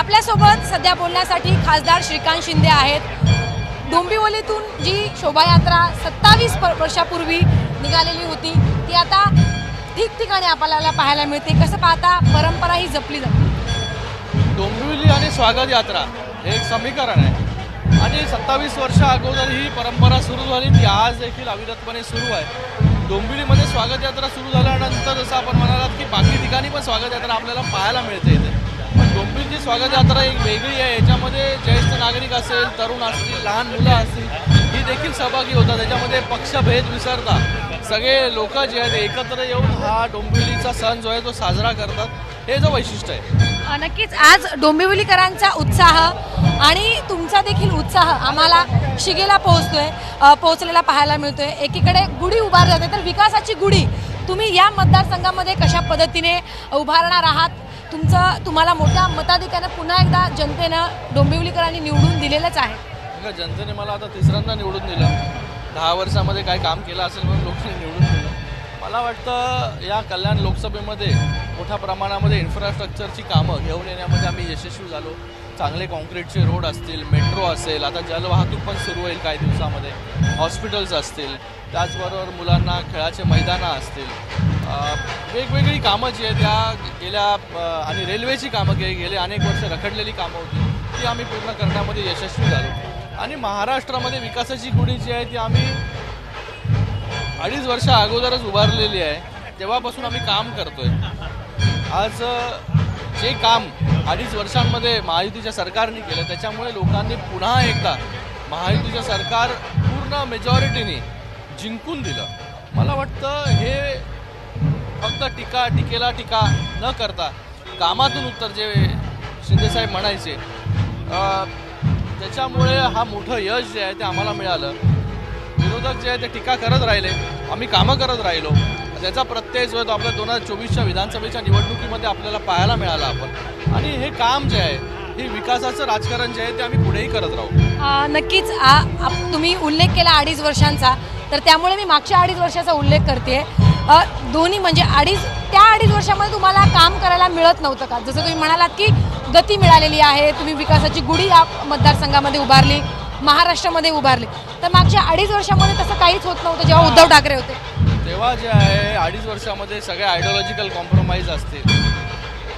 आपल्यासोबत सध्या बोलण्यासाठी खासदार श्रीकांत शिंदे आहेत. डोंबिवलीतून जी शोभायात्रा सत्तावीस वर्षापूर्वी निघालेली होती ती आता ठिकठिकाणी आपल्याला पाहायला मिळते. कसं पाहता परंपरा ही जपली जाते. डोंबिवली आणि स्वागत यात्रा हे एक समीकरण आहे. आणि सत्तावीस वर्ष अगोदर ही परंपरा सुरू झाली ती आज देखील अविरतपणे सुरू आहे. डोंबिवलीमध्ये स्वागत यात्रा सुरू झाल्यानंतर जसं आपण म्हणालात की बाकी ठिकाणी पण स्वागत यात्रा आपल्याला पाहायला मिळते इथे. डोंबिवलीची स्वागत यात्रा एक वेगळी आहे. याच्यामध्ये ज्येष्ठ नागरिक असेल तरुण असतील लहान मुलं असतील ही देखील सहभागी होतात. त्याच्यामध्ये पक्षभेद विसरता सगळे लोक जे आहेत एकत्र येऊन हा डोंबिवलीचा सण जो आहे तो साजरा करतात. हे जो वैशिष्ट्य आहे. नक्कीच. आज डोंबिवलीकरांचा उत्साह आणि तुमचा देखील उत्साह आम्हाला शिगेला पोहोचतोय पोहोचलेला पाहायला मिळतोय. एकीकडे गुढी उभारली जाते. तर विकासाची गुढी तुम्ही या मतदारसंघामध्ये कशा पद्धतीने उभारणार आहात? तुमचं तुम्हाला मोठ्या मताधिक्यानं पुन्हा एकदा जनतेनं डोंबिवलीकरांनी निवडून दिलेलंच आहे. बघा जनतेने मला आता तिसऱ्यांदा निवडून दिलं. दहा वर्षामध्ये काय काम केलं असेल म्हणून लोकांनी निवडून दिलं. मला वाटतं या कल्याण लोकसभेमध्ये मोठ्या प्रमाणामध्ये इन्फ्रास्ट्रक्चरची कामं घेऊन येण्यामध्ये आम्ही यशस्वी झालो. चांगले कॉन्क्रीटचे रोड असतील मेट्रो असेल आता जलवाहतूक पण सुरू होईल काही दिवसामध्ये. हॉस्पिटल्स असतील त्याचबरोबर मुलांना खेळाचे मैदानं असतील. वेगवेगळी कामं जी आहेत त्या गेल्या आणि रेल्वेची कामं गे गेले अनेक वर्ष रखडलेली कामं होती ती आम्ही पूर्ण करण्यामध्ये यशस्वी झालो. आणि महाराष्ट्रामध्ये विकासाची गुढी जी आहे ती आम्ही अडीच वर्ष अगोदरच उभारलेली आहे. तेव्हापासून आम्ही काम करतोय. आज जे काम अडीच वर्षांमध्ये महायुतीच्या सरकारने केलं त्याच्यामुळे लोकांनी पुन्हा एकदा महायुतीचं सरकार पूर्ण मेजॉरिटीने जिंकून दिलं. मला वाटतं हे फक्त टीका टीकेला टीका न करता कामातून उत्तर जे शिंदेसाहेब म्हणायचे त्याच्यामुळे हा मोठं यश जे आहे ते आम्हाला मिळालं. विरोधक जे आहे ते टीका करत राहिले आम्ही कामं करत राहिलो. त्याचा प्रत्यय जो आहे तो आपल्या दोन हजार चोवीसच्या विधानसभेच्या निवडणुकीमध्ये आपल्याला पाहायला मिळाला आपण. आणि हे काम जे आहे हे विकासाचं राजकारण जे आहे ते आम्ही पुढेही करत राहू. नक्कीच आप- तुम्ही उल्लेख केला अडीच वर्षांचा तर त्यामुळे मी मागच्या अडीच वर्षाचा उल्लेख करते. दोन्ही म्हणजे अडीच त्या अडीच वर्षामध्ये तुम्हाला काम करायला मिळत नव्हतं का? जसं तुम्ही म्हणालात की गती मिळालेली आहे तुम्ही विकासाची गुढी या मतदारसंघामध्ये उभारली महाराष्ट्रामध्ये उभारली. तर मागच्या अडीच वर्षामध्ये तसं काहीच होत नव्हतं जेव्हा उद्धव ठाकरे होते. तेव्हा जे आहे अडीच वर्षामध्ये सगळे आयडिओलॉजिकल कॉम्प्रोमाइज असतील.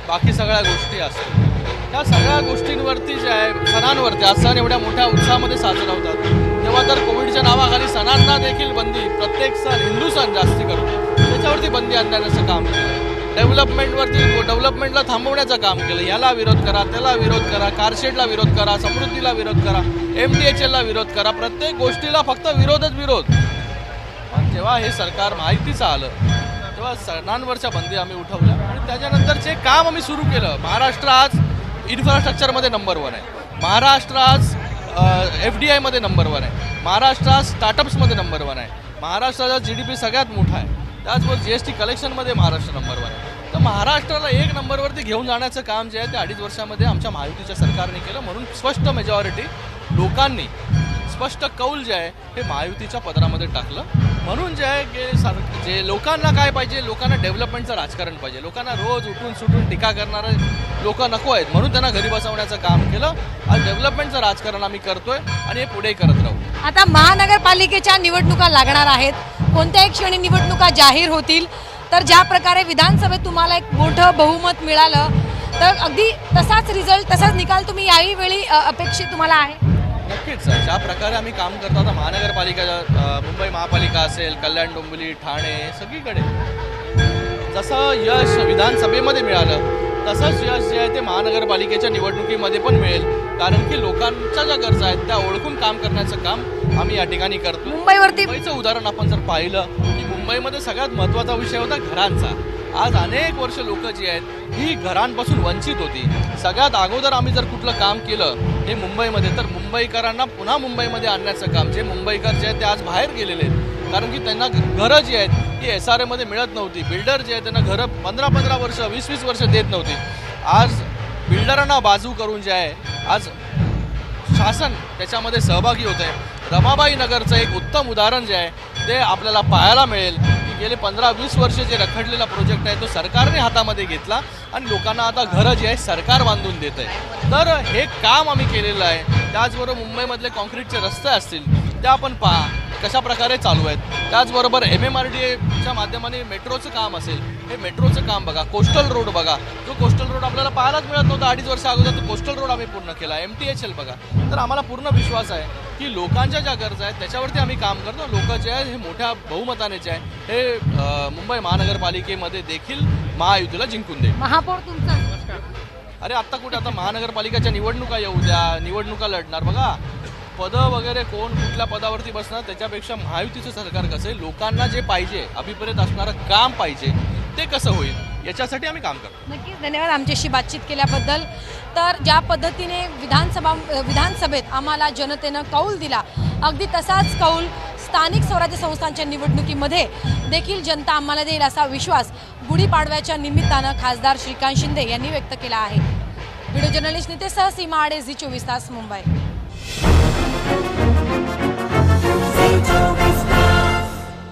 बाकी सगळ्या गोष्टी असतील. त्या सगळ्या गोष्टींवरती जे आहे सणांवरती आज सण एवढ्या मोठ्या उत्साहामध्ये साजरा होतात. तेव्हा तर कोविडच्या नावाखाली सणांना देखील बंदी प्रत्येक सण हिंदू सण जास्ती करून. त्याच्यावरती बंदी आणण्याचं काम केलं. डेव्हलपमेंटवरती डेव्हलपमेंटला थांबवण्याचं काम केलं. याला विरोध करा त्याला विरोध करा कारशेडला विरोध करा समृद्धीला विरोध करा एम डी एच एलला विरोध करा. प्रत्येक गोष्टीला फक्त विरोधच विरोध. आणि जेव्हा हे सरकार माहितीचं आलं तेव्हा सणांवरच्या बंदी आम्ही उठवल्या. आणि त्याच्यानंतर जे काम आम्ही सुरू केलं. महाराष्ट्र आज इन्फ्रास्ट्रक्चरमध्ये नंबर वन आहे. महाराष्ट्र आज एफ डी आयमध्ये नंबर वन आहे. महाराष्ट्र आज स्टार्टअप्समध्ये नंबर वन आहे. महाराष्ट्राचा जी डी पी सगळ्यात मोठा आहे. त्याचबरोबर जी एस टी कलेक्शनमध्ये महाराष्ट्र नंबर वन आहे. तर महाराष्ट्राला एक नंबरवरती घेऊन जाण्याचं काम जे आहे ते अडीच वर्षामध्ये आमच्या महायुतीच्या सरकारने केलं. म्हणून स्पष्ट मेजॉरिटी लोकांनी स्पष्ट कौल जे आहे हे महायुतीच्या पदरामध्ये टाकलं. म्हणून जे आहे की सार जे लोकांना काय पाहिजे लोकांना डेव्हलपमेंटचं राजकारण पाहिजे. लोकांना रोज उठून सुटून टीका करणारे लोक नको आहेत. म्हणून त्यांना घरी बसवण्याचं काम केलं. आणि डेव्हलपमेंटचं राजकारण आम्ही करतोय आणि हे पुढे करत राहू. आता महानगरपालिकेच्या निवडणुका लागणार आहेत. कोणत्याही क्षणी निवडणुका जाहीर होतील. तर ज्या प्रकारे विधानसभेत तुम्हाला एक मोठं बहुमत मिळालं तर अगदी तसाच रिझल्ट तसाच निकाल तुम्ही याही वेळी अपेक्षित तुम्हाला आहे? नक्कीच. ज्या प्रकारे आम्ही काम करतो आता महानगरपालिका मुंबई महापालिका असेल कल्याण डोंबिवली ठाणे सगळीकडे. जसं यश विधानसभेमध्ये मिळालं तसंच यश जे आहे ते महानगरपालिकेच्या निवडणुकीमध्ये पण मिळेल. कारण की लोकांच्या ज्या गरजा आहेत त्या ओळखून काम करण्याचं काम आम्ही या ठिकाणी करतो मुंबईवरती मुंबईचं उदाहरण आपण जर पाहिलं की मुंबईमध्ये सगळ्यात महत्त्वाचा विषय होता घरांचा. आज अनेक वर्ष लोक जी आहेत ही घरांपासून वंचित होती. सगळ्यात अगोदर आम्ही जर कुठलं काम केलं हे मुंबईमध्ये तर मुंबईकरांना पुन्हा मुंबईमध्ये आणण्याचं काम जे मुंबईकर जे आहेत ते आज बाहेर गेलेले आहेत. कारण की त्यांना घरं जी आहेत ती एस आर एमध्ये मिळत नव्हती. बिल्डर जे आहेत त्यांना घरं पंधरा पंधरा वर्ष वीस वीस वर्ष देत नव्हती. आज बिल्डरांना बाजू करून जे आहे आज शासन त्याच्यामध्ये सहभागी होत आहे रमाबाई नगरचं एक उत्तम उदाहरण जे आहे ते आपल्याला पाहायला मिळेल. गेले पंधरा वीस वर्ष जे रखडलेला प्रोजेक्ट आहे तो सरकारने हातामध्ये घेतला आणि लोकांना आता घरं जी आहे सरकार बांधून देत आहे. तर हे काम आम्ही केलेलं आहे. त्याचबरोबर मुंबईमधले कॉन्क्रीटचे रस्ते असतील ते आपण पहा कशा प्रकारे चालू आहेत. त्याचबरोबर एम एम आर डी एच्या माध्यमाने मेट्रोचं काम असेल हे मेट्रोचं काम बघा कोस्टल रोड बघा. जो कोस्टल रोड आपल्याला पाहायलाच मिळत नव्हता. अडीच वर्ष अगोदर तो कोस्टल रोड आम्ही पूर्ण केला. एम टी एच एल बघा. तर आम्हाला पूर्ण विश्वास आहे. की लोकांच्या ज्या गरजा आहेत त्याच्यावरती आम्ही काम करतो. लोक जे आहेत हे मोठ्या बहुमताने जे आहे हे मुंबई महानगरपालिकेमध्ये देखील महायुतीला जिंकून दे महापौर तुमचं? अरे आत्ता कुठे? आता महानगरपालिकेच्या निवडणुका येऊ द्या निवडणुका लढणार. बघा पदं वगैरे कोण कुठल्या पदावरती बसणार त्याच्यापेक्षा महायुतीचं सरकार कसं आहे? लोकांना जे पाहिजे अभिप्रेत असणारं काम पाहिजे. ते कसं होईल याच्यासाठी आम्ही काम करतो. नक्कीच धन्यवाद आमच्याशी बातचीत केल्याबद्दल. तर ज्या पद्धतीने विधानसभा विधानसभेत आम्हाला जनतेनं कौल दिला अगदी तसाच कौल स्थानिक स्वराज्य संस्थांच्या निवडणुकीमध्ये देखील जनता आम्हाला देईल असा विश्वास गुढीपाडव्याच्या निमित्तानं खासदार श्रीकांत शिंदे यांनी व्यक्त केला आहे. व्हिडिओ जर्नलिस्ट नितेसह सीमा आडे झी चोवीस तास मुंबई.